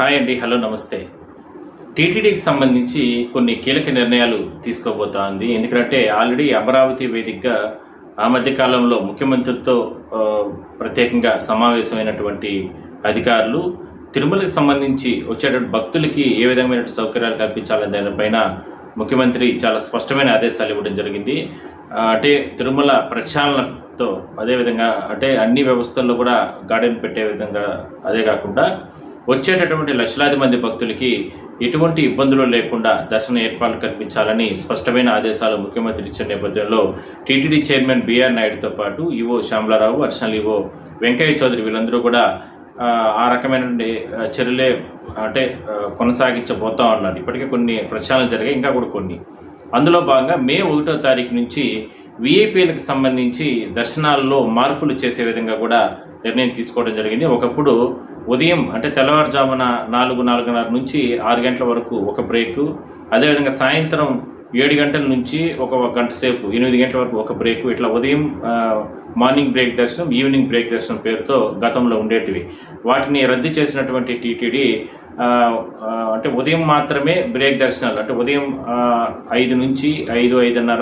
Hi అండి hello నమస్తే. టీటీడీకి సంబంధించి కొన్ని కీలక నిర్ణయాలు తీసుకోబోతా ఉంది ఎందుకంటే ఆల్రెడీ అమరావతి వేదికగా ఆ మధ్యకాలంలో ముఖ్యమంత్రితో ప్రత్యేకంగా సమావేశమైనటువంటి అధికారులు తిరుమలకు సంబంధించి వచ్చేటువంటి భక్తులకి ఏ విధమైన సౌకర్యాలు కల్పించాలనే దానిపైన ముఖ్యమంత్రి చాలా స్పష్టమైన ఆదేశాలు ఇవ్వడం జరిగింది. అంటే తిరుమల ప్రక్షాళనతో అదేవిధంగా అంటే అన్ని వ్యవస్థల్లో కూడా గార్డెన్ పెట్టే విధంగా అదే కాకుండా వచ్చేటటువంటి లక్షలాది మంది భక్తులకి ఎటువంటి ఇబ్బందులు లేకుండా దర్శన ఏర్పాట్లు కల్పించాలని స్పష్టమైన ఆదేశాలు ముఖ్యమంత్రి ఇచ్చిన నేపథ్యంలో టీటీడీ చైర్మన్ బిఆర్ నాయుడుతో పాటు EO Shyamala Rao additional EO Venkayya Chowdary వీళ్ళందరూ కూడా ఆ, రకమైన చర్యలే అంటే కొనసాగించబోతా ఉన్నారు. ఇప్పటికే కొన్ని ప్రచారాలు జరిగాయి ఇంకా కూడా కొన్ని. అందులో భాగంగా మే ఒకటో తారీఖు నుంచి విఐపీలకు సంబంధించి దర్శనాల్లో మార్పులు చేసే విధంగా కూడా నిర్ణయం తీసుకోవడం జరిగింది. ఒకప్పుడు ఉదయం అంటే తెల్లవారుజామున నాలుగు నాలుగున్నర నుంచి ఆరు గంటల వరకు ఒక బ్రేక్. అదేవిధంగా సాయంత్రం ఏడు గంటల నుంచి ఒక గంట సేపు ఎనిమిది గంటల వరకు ఒక బ్రేక్. ఇట్లా ఉదయం మార్నింగ్ బ్రేక్ దర్శనం ఈవినింగ్ బ్రేక్ దర్శనం పేరుతో గతంలో ఉండేటివి. వాటిని రద్దు చేసినటువంటి టీటీడీ అంటే ఉదయం మాత్రమే బ్రేక్ దర్శనాలు అంటే ఉదయం ఐదు నుంచి ఐదు ఐదున్నర